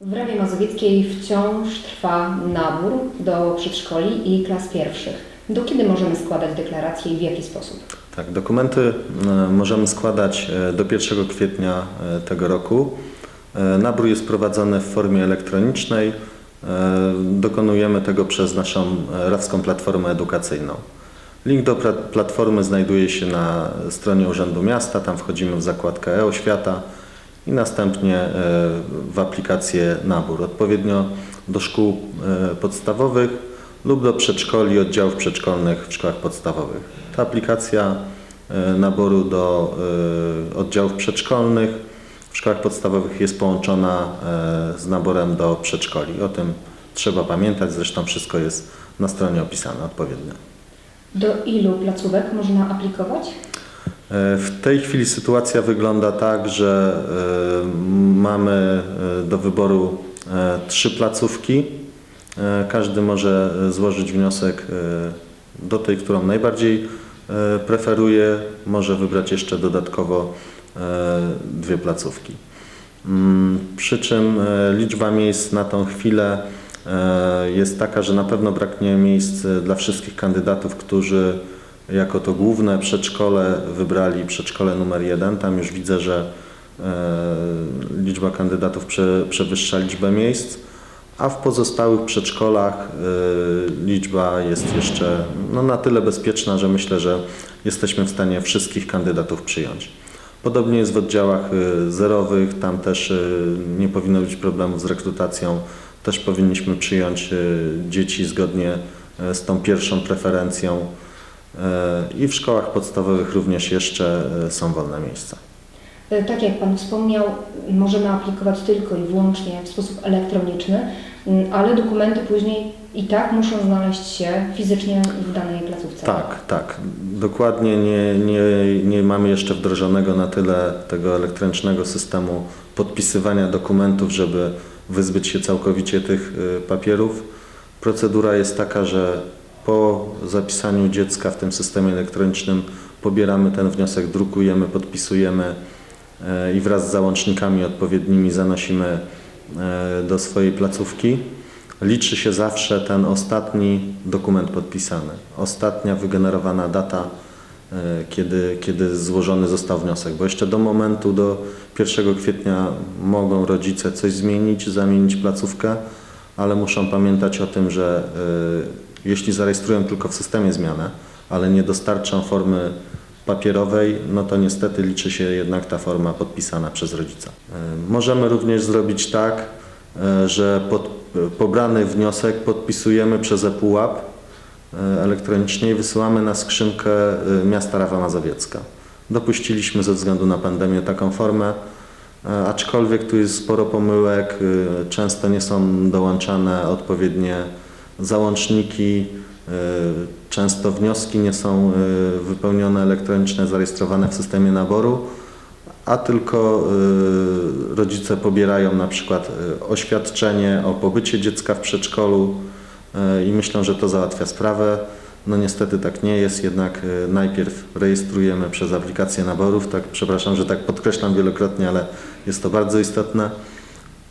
W Rawie Mazowieckiej wciąż trwa nabór do przedszkoli i klas pierwszych. Do kiedy możemy składać deklaracje i w jaki sposób? Tak, dokumenty e, możemy składać e, do 1 kwietnia e, tego roku. Nabór jest prowadzony w formie elektronicznej. Dokonujemy tego przez naszą Rawską Platformę Edukacyjną. Link do platformy znajduje się na stronie Urzędu Miasta. Tam wchodzimy w zakładkę e-oświata i następnie e, w aplikację nabór, odpowiednio do szkół e, podstawowych lub do przedszkoli, oddziałów przedszkolnych w szkołach podstawowych. Ta aplikacja e, naboru do oddziałów przedszkolnych w szkołach podstawowych jest połączona z naborem do przedszkoli. O tym trzeba pamiętać, zresztą wszystko jest na stronie opisane odpowiednio. Do ilu placówek można aplikować? E, W tej chwili sytuacja wygląda tak, że e, mamy e, do wyboru trzy placówki. Każdy może złożyć wniosek do tej, którą najbardziej preferuje. Może wybrać jeszcze dodatkowo dwie placówki. Mm, Przy czym liczba miejsc na tą chwilę jest taka, że na pewno braknie miejsc dla wszystkich kandydatów, którzy jako to główne przedszkole wybrali przedszkole numer jeden. Tam już widzę, że e, liczba kandydatów prze, przewyższa liczbę miejsc, a w pozostałych przedszkolach e, liczba jest jeszcze no, na tyle bezpieczna, że myślę, że jesteśmy w stanie wszystkich kandydatów przyjąć. Podobnie jest w oddziałach y, zerowych, tam też nie powinno być problemów z rekrutacją. Też powinniśmy przyjąć dzieci zgodnie z tą pierwszą preferencją. Y, I w szkołach podstawowych również jeszcze y, są wolne miejsca. E, Tak jak Pan wspomniał, możemy aplikować tylko i wyłącznie w sposób elektroniczny, ale dokumenty później i tak muszą znaleźć się fizycznie w danej placówce. Tak, tak. Dokładnie nie, nie, nie mamy jeszcze wdrożonego na tyle tego elektronicznego systemu podpisywania dokumentów, żeby wyzbyć się całkowicie tych papierów. Procedura jest taka, że po zapisaniu dziecka w tym systemie elektronicznym pobieramy ten wniosek, drukujemy, podpisujemy e, i wraz z załącznikami odpowiednimi zanosimy e, do swojej placówki. Liczy się zawsze ten ostatni dokument podpisany, ostatnia wygenerowana data, e, kiedy, kiedy złożony został wniosek, bo jeszcze do momentu, do 1 kwietnia mogą rodzice coś zmienić, zamienić placówkę, ale muszą pamiętać o tym, że jeśli zarejestrują tylko w systemie zmianę, ale nie dostarczą formy papierowej, no to niestety liczy się jednak ta forma podpisana przez rodzica. E, Możemy również zrobić tak, e, że pod, pobrany wniosek podpisujemy przez ePUAP e, elektronicznie i wysyłamy na skrzynkę e, miasta Rawa Mazowiecka. Dopuściliśmy ze względu na pandemię taką formę, e, aczkolwiek tu jest sporo pomyłek, e, często nie są dołączane odpowiednie załączniki, e, często wnioski nie są e, wypełnione elektroniczne, zarejestrowane w systemie naboru, a tylko y, rodzice pobierają na przykład oświadczenie o pobycie dziecka w przedszkolu i myślą, że to załatwia sprawę. No niestety tak nie jest, jednak najpierw rejestrujemy przez aplikację naborów, tak przepraszam, że tak podkreślam wielokrotnie, ale jest to bardzo istotne,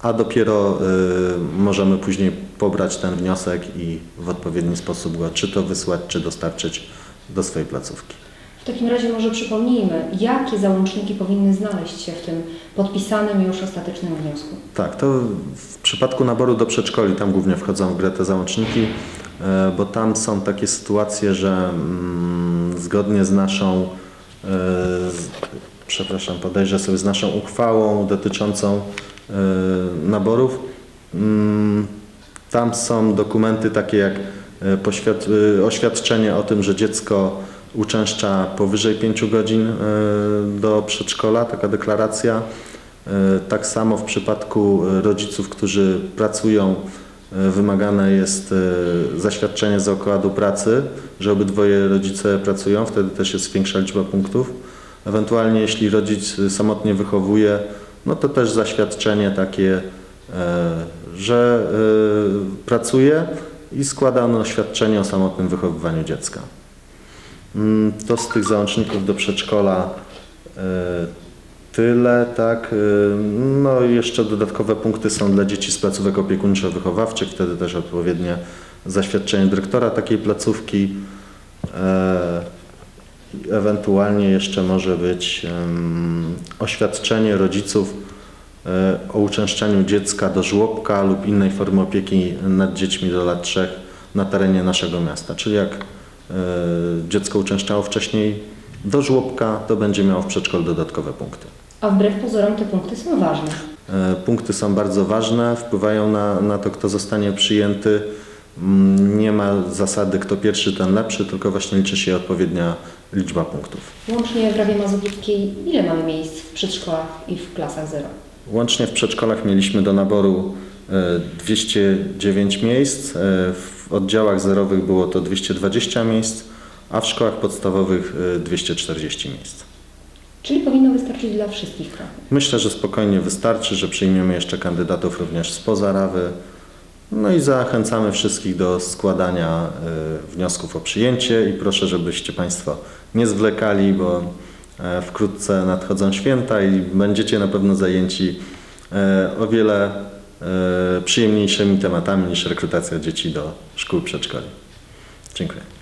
a dopiero y, możemy później pobrać ten wniosek i w odpowiedni sposób go czy to wysłać, czy dostarczyć do swojej placówki. W takim razie może przypomnijmy, jakie załączniki powinny znaleźć się w tym podpisanym już ostatecznym wniosku. Tak, to w przypadku naboru do przedszkoli tam głównie wchodzą w grę te załączniki, e, bo tam są takie sytuacje, że mm, zgodnie z naszą, e, przepraszam, podejrzę sobie, z naszą uchwałą dotyczącą e, naborów, mm, tam są dokumenty takie jak e, e, oświadczenie o tym, że dziecko uczęszcza powyżej 5 godzin e, do przedszkola, taka deklaracja. Tak samo w przypadku rodziców, którzy pracują, wymagane jest zaświadczenie z okładu pracy, że obydwoje rodzice pracują, wtedy też jest większa liczba punktów. Ewentualnie jeśli rodzic samotnie wychowuje, no to też zaświadczenie takie, że e, pracuje i składa ono oświadczenie o samotnym wychowywaniu dziecka. Mm, To z tych załączników do przedszkola e, Tyle, tak. y, No i jeszcze dodatkowe punkty są dla dzieci z placówek opiekuńczo-wychowawczych, wtedy też odpowiednie zaświadczenie dyrektora takiej placówki. Ewentualnie jeszcze może być oświadczenie rodziców o uczęszczaniu dziecka do żłobka lub innej formy opieki nad dziećmi do lat 3 na terenie naszego miasta. Czyli jak e, dziecko uczęszczało wcześniej do żłobka, to będzie miało w przedszkolu dodatkowe punkty. A wbrew pozorom te punkty są ważne. E, Punkty są bardzo ważne, wpływają na, na to, kto zostanie przyjęty. Mm, Nie ma zasady, kto pierwszy, ten lepszy, tylko właśnie liczy się odpowiednia liczba punktów. Łącznie w Rawie Mazowieckiej ile mamy miejsc w przedszkolach i w klasach zero? Łącznie w przedszkolach mieliśmy do naboru e, 209 miejsc, e, w oddziałach zerowych było to 220 miejsc, a w szkołach podstawowych e, 240 miejsc. Czyli powinno wystarczyć dla wszystkich. Myślę, że spokojnie wystarczy, że przyjmiemy jeszcze kandydatów również spoza Rawy. No i zachęcamy wszystkich do składania wniosków o przyjęcie i proszę, żebyście Państwo nie zwlekali, bo e, wkrótce nadchodzą święta i będziecie na pewno zajęci e, o wiele e, przyjemniejszymi tematami niż rekrutacja dzieci do szkół przedszkoli. Dziękuję.